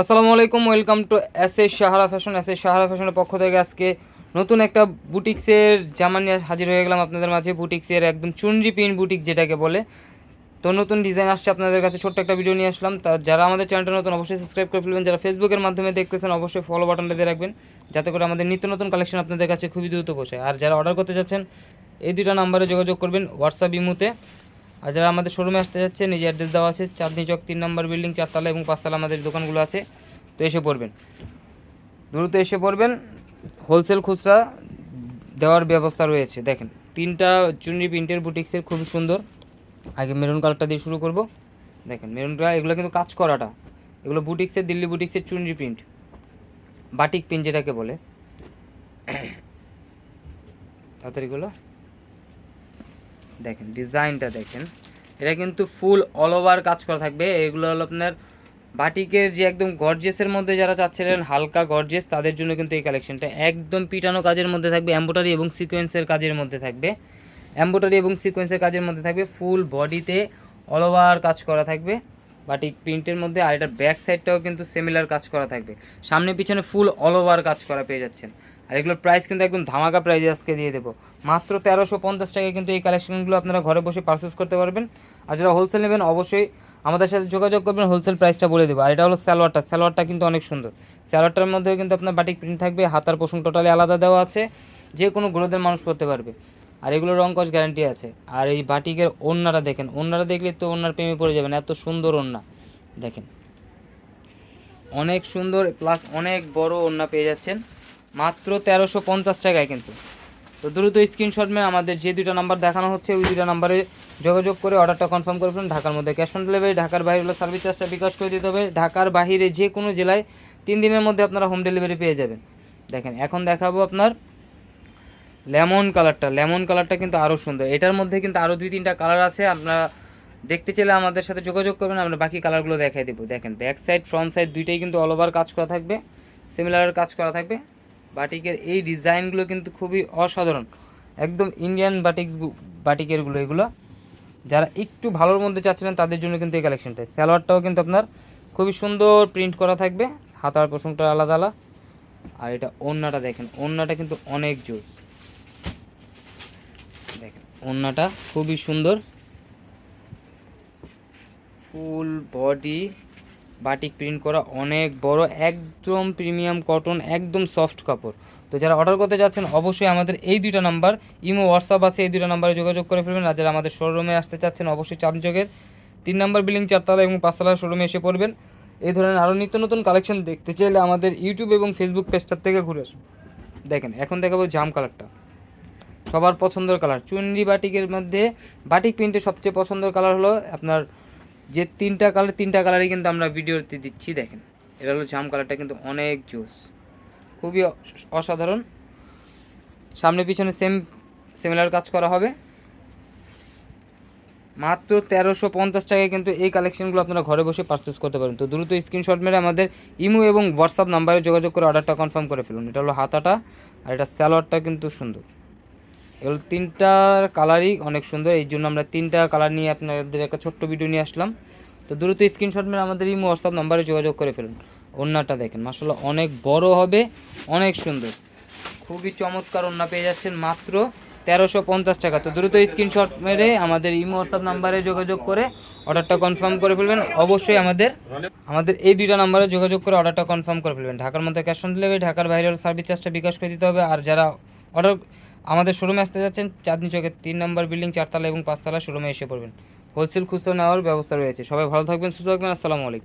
আসসালামু আলাইকুম, welcome to S S Sahara fashion. S S সাহারা ফ্যাশনের পক্ষ থেকে আজকে নতুন একটা বুটিক্সের জামা নিয়ে হাজির হয়ে গেলাম আপনাদের মাঝে। বুটিক্সের একদম চুনরি পিন বুটিক যেটাকে বলে। তো নতুন ডিজাইন আসছে আপনাদের কাছে, ছোট্ট একটা ভিডিও নিয়ে আসলাম। তা যারা আমাদের চ্যানেলটা নতুন, অবশ্যই সাবস্ক্রাইব করে ফেলবেন। যারা ফেসবুকের মাধ্যমে দেখতেছেন, অবশ্যই ফলো বাটনটা দিয়ে রাখবেন। যাতে করে আমাদের নিত্য নতুন কালেকশন আপনাদের কাছে খুবই দ্রুত পৌঁছায়। আর যারা অর্ডার করতে যাচ্ছেন, এই দুটা নাম্বারে যোগাযোগ করবেন হোয়াটসঅ্যাপ ইমুতে। আর যারা আমাদের শোরুমে আসতে যাচ্ছে নিজে অ্যাড্রেস দেওয়া আছে, চাঁদনি চক তিন নম্বর বিল্ডিং চারতলা এবং পাঁচতলা আমাদের দোকানগুলো আছে। তো এসে পড়বেন। দ্রুত এসে পড়বেন। হোলসেল খুচরা দেওয়ার ব্যবস্থা রয়েছে। দেখেন, তিনটা চুনরি প্রিন্টের বুটিক্সের খুবই সুন্দর। আগে মেরুন কালারটা দিয়ে শুরু করব। দেখেন মেরুন কালার এগুলো কিন্তু কাজ করাটা। এগুলো বুটিক্সের দিল্লি বুটিক্সের চুনরি প্রিন্ট বাটিক প্রিন্ট যেটাকে বলে। তাড়াতাড়িগুলো দেখেন, ডিজাইনটা দেখেন। এটা কিন্তু ফুল অল ওভার কাজ করা থাকবে। এগুলো হলো আপনার বাটিকের যে একদম গর্জেসের মধ্যে যারা চাচ্ছিলেন, হালকা গর্জেস তাদের জন্য কিন্তু এই কালেকশনটা একদম পিটানো কাজের মধ্যে থাকবে। এম্বোটারি এবং সিকোয়েন্সের কাজের মধ্যে থাকবে। এম্বোটারি এবং সিকোয়েন্সের কাজের মধ্যে থাকবে। ফুল বডিতে অল ওভার কাজ করা থাকবে। বাটিক প্রিন্টের মধ্যে আর এটার ব্যাক সাইডটাও কিন্তু সিমিলার কাজ করা থাকবে। সামনে পিছনে ফুল অল ওভার কাজ করা পেয়ে যাচ্ছেন। আর এগুলোর প্রাইস কিন্তু একদম ধামাকা প্রাইজে আজকে দিয়ে দেবো। মাত্র তেরোশো পঞ্চাশ টাকায় কিন্তু এই কালেকশনগুলো আপনারা ঘরে বসে পারচেস করতে পারবেন। আর যারা হোলসেল নেবেন, অবশ্যই আমাদের সাথে যোগাযোগ করবেন হোলসেল প্রাইসটা বলে দেবো। আর এটা হলো স্যালোয়ারটা স্যালোয়ারটা কিন্তু অনেক সুন্দর। স্যালোয়ারটার মধ্যেও কিন্তু আপনার বাটিক প্রিন্ট থাকবে হাতার পোষণ টোটালি আলাদা দেওয়া আছে। যে কোনো গ্রোদের মানুষ করতে পারবে। আর এগুলো রং কস গ্যারান্টি আছে। আর এই বাটিকের ওন্নাটা দেখেন। ওন্নাটা দেখলে তো ওন্নার প্রেমে পড়ে যাবেন, এত সুন্দর ওন্না দেখেন। অনেক সুন্দর প্লাস অনেক বড় ওন্না পেয়ে যাচ্ছেন। মাত্র তেরোশো পঞ্চাশ টাকায় কিন্তু। তো দ্রুত স্ক্রিনশট মেয়ে আমাদের যে দুটো নাম্বার দেখানো হচ্ছে, ওই দুটো নাম্বারে যোগাযোগ করে অর্ডারটা কনফার্ম করে ফেলুন ঢাকার মধ্যে। ক্যাশ অন ডেলিভারি ঢাকার বাইরে হলো সার্ভিস চার্জটা বিকাশ করে দিতে হবে। ঢাকার বাইরে যে কোনো জেলায় তিন দিনের মধ্যে আপনারা হোম ডেলিভারি পেয়ে যাবেন। দেখেন, এখন দেখাবো আপনার লেমন কালারটা লেমন কালারটা কিন্তু আরও সুন্দর। এটার মধ্যে কিন্তু আরও দুই তিনটা কালার আছে। আপনারা দেখতে চাইলে আমাদের সাথে যোগাযোগ করবেন, আমরা বাকি কালারগুলো দেখাই দেবো। দেখেন ব্যাক সাইড ফ্রন্ট সাইড দুইটাই কিন্তু অল ওভার কাজ করা থাকবে। সিমিলার কাজ করা থাকবে। বাটিকের এই ডিজাইনগুলো কিন্তু খুবই অসাধারণ। একদম ইন্ডিয়ান বাটিক বাটিকেরগুলো এগুলো। যারা একটু ভালোর মধ্যে চাচ্ছিলেন তাদের জন্য কিন্তু এই কালেকশনটা স্যালোয়ারটাও কিন্তু আপনার খুবই সুন্দর প্রিন্ট করা থাকবে। হাতার প্রসঙ্গটা আলাদা আলাদা। আর এটা ওন্নাটা দেখেন ওন্নাটা কিন্তু অনেক জোস। দেখেন ওন্নাটা খুবই সুন্দর। ফুল বডি বাটিক প্রিন্ট করা অনেক বড়, একদম প্রিমিয়াম কটন একদম সফট কাপড়। তো যারা অর্ডার করতে যাচ্ছেন, অবশ্যই আমাদের এই দুইটা নাম্বার ইমো হোয়াটসঅ্যাপ আছে, এই দুইটা নাম্বারে যোগাযোগ করে ফেলবেন। আর যারা আমাদের শোরুমে আসতে চাচ্ছেন, অবশ্যই চাঁদযোগের তিন নাম্বার বিল্ডিং চারতলা এবং পাঁচতলা শোরুমে এসে পড়বেন। এই ধরনের আরও নিত্য নতুন কালেকশন দেখতে চাইলে আমাদের ইউটিউব এবং ফেসবুক পেজটার থেকে ঘুরে আসুন। দেখেন, এখন দেখাবো জাম কালারটা সবার পছন্দের কালার চুনরি বাটিকের মধ্যে বাটিক প্রিন্টের সবচেয়ে পছন্দের কালার হলো আপনার যে তিনটা কালার তিনটা কালারই কিন্তু আমরা ভিডিওতে দিচ্ছি, দেখেন। এটা হলো জাম কালারটা কিন্তু অনেক জোস। খুবই অসাধারণ। সামনে পিছনে সেম সিমিলার কাজ করা হবে। মাত্র তেরোশো পঞ্চাশ টাকায় কিন্তু এই কালেকশনগুলো আপনারা ঘরে বসে পারচেস করতে পারেন। তো দ্রুত স্ক্রিনশট মেরে আমাদের ইমো এবং হোয়াটসঅ্যাপ নাম্বারে যোগাযোগ করে অর্ডারটা কনফার্ম করে ফেলুন। এটা হলো হাতাটা আর এটা স্যালোয়ারটা কিন্তু সুন্দর। এগুলো তিনটার কালারই অনেক সুন্দর, এই জন্য আমরা তিনটা কালার নিয়ে আপনাদের একটা ছোট্ট ভিডিও নিয়ে আসলাম। তো দ্রুত স্ক্রিনশট মেরে আমাদের ইমো হোয়াটসঅ্যাপ নাম্বারে যোগাযোগ করে ফেলুন। ওড়নাটা দেখেন মাসাল্লাহ অনেক বড় হবে, অনেক সুন্দর। খুবই চমৎকার ওড়না পেয়ে যাচ্ছেন মাত্র তেরোশো পঞ্চাশ টাকা। তো দ্রুত স্ক্রিনশট মেরে আমাদের ইমো হোয়াটসঅ্যাপ নাম্বারে যোগাযোগ করে অর্ডারটা কনফার্ম করে ফেলবেন। অবশ্যই আমাদের আমাদের এই দুইটা নাম্বারে যোগাযোগ করে অর্ডারটা কনফার্ম করে ফেলবেন। ঢাকার মধ্যে ক্যাশ অন ডেলিভারি ঢাকার বাইরে সার্ভিস চার্জটা বিকাশ করে দিতে হবে। আর যারা অর্ডার আমাদের শোরুমে আসতে যাচ্ছেন চাঁদনি চকের তিন নম্বর বিল্ডিং, চারতলা এবং পাঁচতলা শোরুমে এসে পড়বেন। হোলসেল খুচরো নেওয়ার ব্যবস্থা রয়েছে। সবাই ভালো থাকবেন, সুস্থ থাকবেন, আসসালামু আলাইকুম।